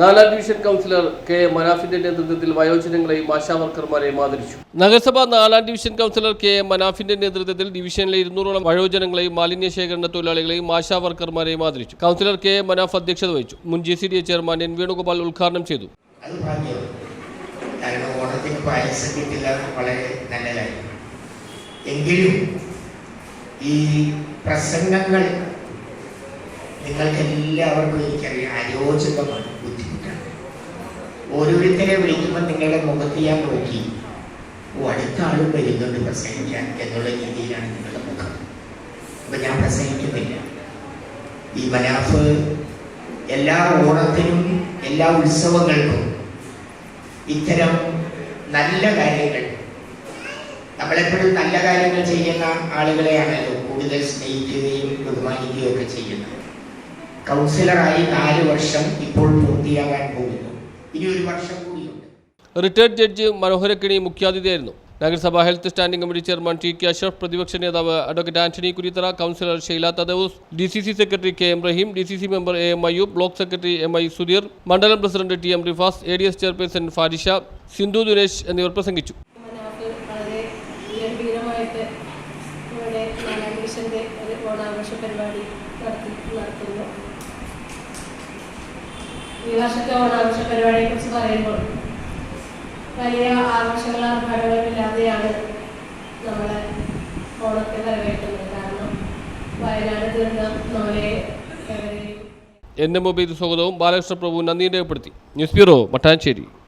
നാലാം division councillor K A മനാഫിന്റെ നേതൃത്വത്തിൽ വയോജനങ്ങളെയും ആശാവർക്കർമാരെയും ആദരിച്ചു നഗരസഭ നാലാം ഡിവിഷൻ കൗൺസിലർ കെ എ മനാഫിന്റെ നേതൃത്വത്തിൽ ഡിവിഷനിലെ ഇരുന്നൂറോളം വയോജനങ്ങളെയും മാലിന്യ ശേഖരണ തൊഴിലാളികളെയും ആശാവർക്കർമാരെയും ആദരിച്ചു കൗൺസിലർ കെ എ മനാഫ് അധ്യക്ഷത വഹിച്ചു. മുൻ G C D A chairman N Venugopal ഉദ്ഘാടനം ചെയ്തു. എങ്കിലും ഈ പ്രസംഗങ്ങൾ നിങ്ങൾക്ക് എല്ലാവർക്കും എനിക്കറിയാം. അരോചകമാണ് ഓരോരുത്തരെ വിളിക്കുമ്പോൾ നിങ്ങളുടെ മുഖത്ത് ഞാൻ നോക്കി. ഓ അടുത്ത ആളും വരുന്നുണ്ട്. പ്രസംഗിക്കാൻ എന്നുള്ള രീതിയിലാണ് നിങ്ങളുടെ മുഖം. അപ്പൊ ഞാൻ പ്രസംഗിക്കുന്നില്ല. ഈ മനാഫ് എല്ലാ ഓണത്തിനും എല്ലാ ഉത്സവങ്ങൾക്കും ഇത്തരം നല്ല കാര്യങ്ങൾ നമ്മളെപ്പോഴും നല്ല കാര്യങ്ങൾ ചെയ്യുന്ന ആളുകളെയാണല്ലോ കൂടുതൽ സ്നേഹിക്കുകയും ബഹുമാനിക്കുകയും ഒക്കെ ചെയ്യുന്നത്. കൗൺസിലറായി നാല് വർഷം ഇപ്പോൾ പൂർത്തിയാകാൻ പോകുന്നു. ഇനി ഒരു വർഷം കൂടിയുണ്ട്. റിട്ടയർഡ് ജഡ്ജ് മനോഹരക്കിണി മുഖ്യാതിഥിയായിരുന്നു. നഗരസഭ health standing committee chairman T K Ashraf പ്രതിപക്ഷ നേതാവ് advocate Antony Kurithara councillor Sheila Thadeus D C C secretary K M Rahim D C C member A M Ayyub block secretary M I Sudheer മണ്ഡലം president T M Rifas A D S chairperson Farisha Sindhu Dinesh എന്നിവർ പ്രസംഗിച്ചു. ഓണാഘോഷ പരിപാടി നടത്തി നടത്തുന്നു. ഈ വർഷത്തെ ഓണാഘോഷ പരിപാടിയെ കുറിച്ച് പറയുമ്പോൾ വലിയ ആഘോഷങ്ങൾ ആർഭാടങ്ങളില്ലാതെയാണ് നമ്മളെ ഓണത്തെ വരവേൽക്കുന്നത്. കാരണം വയനാട് ദുരന്തം നോലെ എൻ മൊബൈൽ സ്വാഗതവും ബാലകൃഷ്ണ പ്രഭു നന്ദി രേഖപ്പെടുത്തി. News bureau Mattancherry.